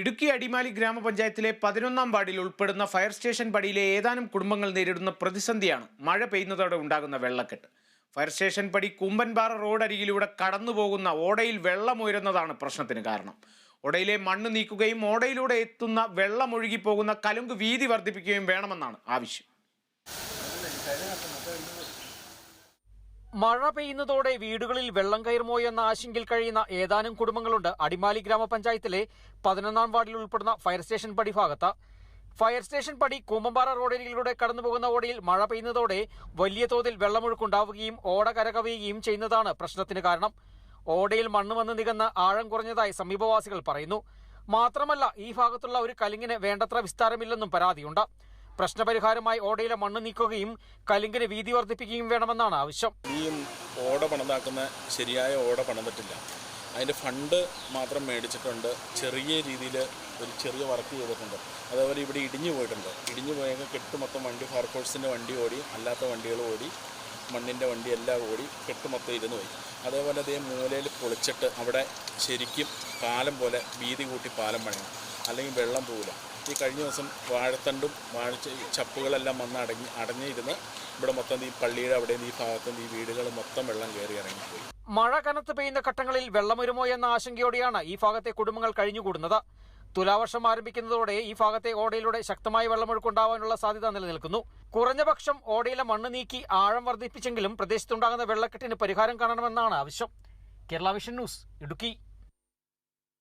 ഇടുക്കി അടിമാലി ഗ്രാമപഞ്ചായത്തിലെ പതിനൊന്നാം വാർഡിൽ ഉൾപ്പെടുന്ന ഫയർ സ്റ്റേഷൻ പടിയിലെ ഏതാനും കുടുംബങ്ങൾ നേരിടുന്ന പ്രതിസന്ധിയാണ് മഴ പെയ്യുന്നതോടെ ഉണ്ടാകുന്ന വെള്ളക്കെട്ട്. ഫയർ സ്റ്റേഷൻ പടി കുമ്പൻപാറ റോഡ് അരികിലൂടെ കടന്നുപോകുന്ന ഓടയിൽ വെള്ളമുയരുന്നതാണ് പ്രശ്നത്തിന് കാരണം. ഓടയിലെ മണ്ണ് നീക്കുകയും ഓടയിലൂടെ എത്തുന്ന വെള്ളമൊഴുകിപ്പോകുന്ന കലുങ്ക് വീതി വർദ്ധിപ്പിക്കുകയും വേണമെന്നാണ് ആവശ്യം. മഴ പെയ്യുന്നതോടെ വീടുകളിൽ വെള്ളം കയറുമോ എന്ന ആശങ്കയിൽ കഴിയുന്ന ഏതാനും കുടുംബങ്ങളുണ്ട്. അടിമാലി ഗ്രാമപഞ്ചായത്തിലെ പതിനൊന്നാം വാർഡിൽ ഉൾപ്പെടുന്ന ഫയർ സ്റ്റേഷൻ പടി ഭാഗത്ത് ഫയർ സ്റ്റേഷൻ പടി കൂമ്പമ്പാറ റോഡരികിലൂടെ കടന്നുപോകുന്ന ഓടയിൽ മഴ പെയ്യുന്നതോടെ വലിയ തോതിൽ വെള്ളമൊഴുക്കുണ്ടാവുകയും ഓട കരകവിയുകയും ചെയ്യുന്നതാണ് പ്രശ്നത്തിന് കാരണം. ഓടയിൽ മണ്ണ് വന്ന് നികന്ന് ആഴം കുറഞ്ഞതായി സമീപവാസികൾ പറയുന്നു. മാത്രമല്ല ഈ ഭാഗത്തുള്ള ഒരു കലിങ്ങിന് വേണ്ടത്ര വിസ്താരമില്ലെന്നും പരാതിയുണ്ട്. പ്രശ്നപരിഹാരമായി ഓടയിലെ മണ്ണ് നീക്കുകയും കലിങ്കിന് വീതി വർദ്ധിപ്പിക്കുകയും വേണമെന്നാണ് ആവശ്യം. ഈ ഓട പണിതാക്കുന്ന ശരിയായ ഓട പണിതിട്ടില്ല അതിന്റെ ഫണ്ട് മാത്രം മേടിച്ചിട്ടുണ്ട്. ചെറിയ രീതിയിൽ ഒരു ചെറിയ വർക്ക് ചെയ്തിട്ടുണ്ട്. അതേപോലെ ഇവിടെ ഇടിഞ്ഞു പോയിട്ടുണ്ട്. ഇടിഞ്ഞു പോയെങ്കിൽ കെട്ട് മൊത്തം വണ്ടി ഫയർഫോഴ്സിന്റെ വണ്ടി ഓടി അല്ലാത്ത വണ്ടികൾ ഓടി മണ്ണിന്റെ വണ്ടി എല്ലാം ഓടി കെട്ട് മൊത്തം ഇരുന്ന് പോയി. അതേപോലെ അതേ മൂലയിൽ പൊളിച്ചിട്ട് അവിടെ ശരിക്കും പാലം പോലെ വീതി കൂട്ടി പാലം പണിയണം. അല്ലെങ്കിൽ വെള്ളം പോവില്ല ഈ കഴിഞ്ഞ ദിവസം വാഴത്തണ്ടും വാഴ ചപ്പുകളെല്ലാം വന്ന് അടങ്ങി അടഞ്ഞിരുന്ന് ഇവിടെ മൊത്തം ഈ പള്ളിയുടെ അവിടെ ഈ ഭാഗത്തും ഈ വീടുകൾ മൊത്തം വെള്ളം കയറി ഇറങ്ങിപ്പോയി. മഴ കനത്ത് പെയ്യുന്ന ഘട്ടങ്ങളിൽ വെള്ളമൊരുമോ എന്ന ആശങ്കയോടെയാണ് ഈ ഭാഗത്തെ കുടുംബങ്ങൾ കഴിഞ്ഞുകൂടുന്നത്. തുലാവർഷം ആരംഭിക്കുന്നതോടെ ഈ ഭാഗത്തെ ഓടയിലൂടെ ശക്തമായ വെള്ളമൊഴുക്കുണ്ടാവാനുള്ള സാധ്യത നിലനിൽക്കുന്നു. കുറഞ്ഞപക്ഷം ഓടയിലെ മണ്ണ് നീക്കി ആഴം വർദ്ധിപ്പിച്ചെങ്കിലും പ്രദേശത്തുണ്ടാകുന്ന വെള്ളക്കെട്ടിന് പരിഹാരം കാണണമെന്നാണ് ആവശ്യം. Kerala vision news Idukki.